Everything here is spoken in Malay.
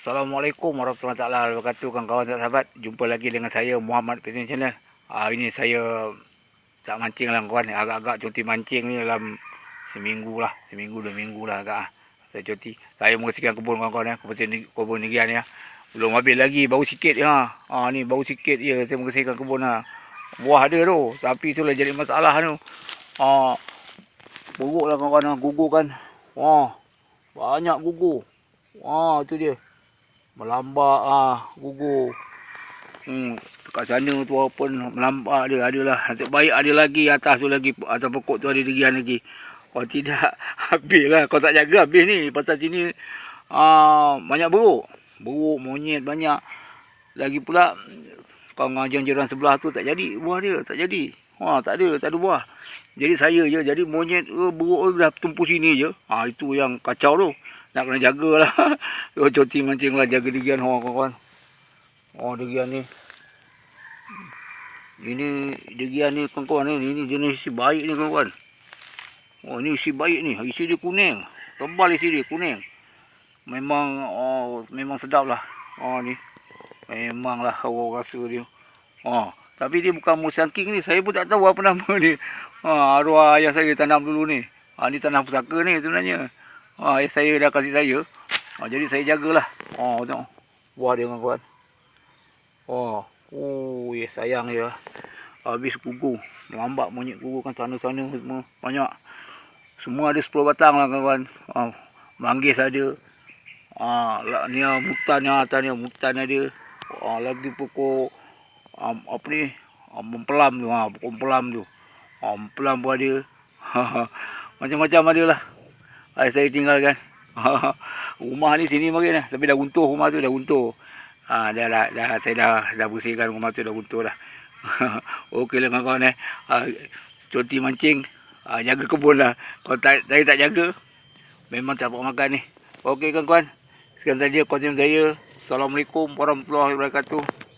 Assalamualaikum warahmatullahi wabarakatuh kawan-kawan dan sahabat. Jumpa lagi dengan saya Muhammad Fishing Channel. Ah ini saya tak mancing lah kawan. Agak-agak cuti mancing ni dalam seminggu lah, seminggu dua minggu lah agak ah. Saya cuti. Saya membersihkan kebun kawan-kawan ya, kebun ni kebun negerian ya. Belum habis lagi, baru sikit ya. Ah ni baru sikit je saya membersihkan kebun lah. Buah ada tu, tapi itulah jadi masalah tu. Ah buruk lah kawan-kawan, gugur kan. Wah, banyak gugur. Wah, tu dia melambak ah gugur. Hmm, dekat sana tu pun melambak dia adalah nasib baik ada lagi atas tu lagi atas pokok tu ada derian lagi. Kalau tidak habislah kau tak jaga habis ni pasal sini ah banyak buruk. Buruk monyet banyak. Lagi pula kau ngajang jiran sebelah tu tak jadi buah dia tak jadi. Ha tak ada tak ada buah. Jadi saya je jadi monyet uh, buruk dah tumpu sini je. Ha itu yang kacau tu. Nak kena jagalah. Oh, cuti mancing lah jaga dirian orang kawan-kawan. Oh, dirian ni. Ini dirian ni kawan-kawan ni. Ini jenis isi baik ni kawan-kawan. Oh, ni isi baik ni. Isi dia kuning. Tebal isi dia kuning. Memang oh memang sedap lah. Oh ni. Memang lah orang rasa dia. Oh, tapi dia bukan musangking ni. Saya pun tak tahu apa nama dia. Ha, arwah ayah saya tanam dulu ni. Ha, ni tanah pusaka ni sebenarnya. Ha, ayah saya dah kasih saya. Ha, jadi saya jagalah. Oh, tengok. Buah dia kawan-kawan. Oh, oh, ya sayang dia. Habis gugur. Lambat monyet gugur kan sana-sana semua. Banyak. Semua ada 10 batang lah kawan-kawan. Ha, manggis ada. Ha, ni lah, mutan yang atas ni. Mutan ada. Ha, lagi pokok. Ha, apa ni? Ha, mempelam tu. Ha, pokok mempelam tu. Ha, mempelam pun ada. Macam-macam ada lah. Saya tinggalkan. rumah ni sini mungkin lah. Tapi dah runtuh rumah tu dah runtuh. Ha, dah, dah, dah, saya dah, dah bersihkan rumah tu dah runtuh lah. Okey lah kawan-kawan eh. Ha, cuti mancing. Ha, jaga kebun lah. Kalau tak, saya tak jaga. Memang tak dapat makan ni. Okey kawan-kawan. Sekian saja konten saya. Assalamualaikum warahmatullahi wabarakatuh.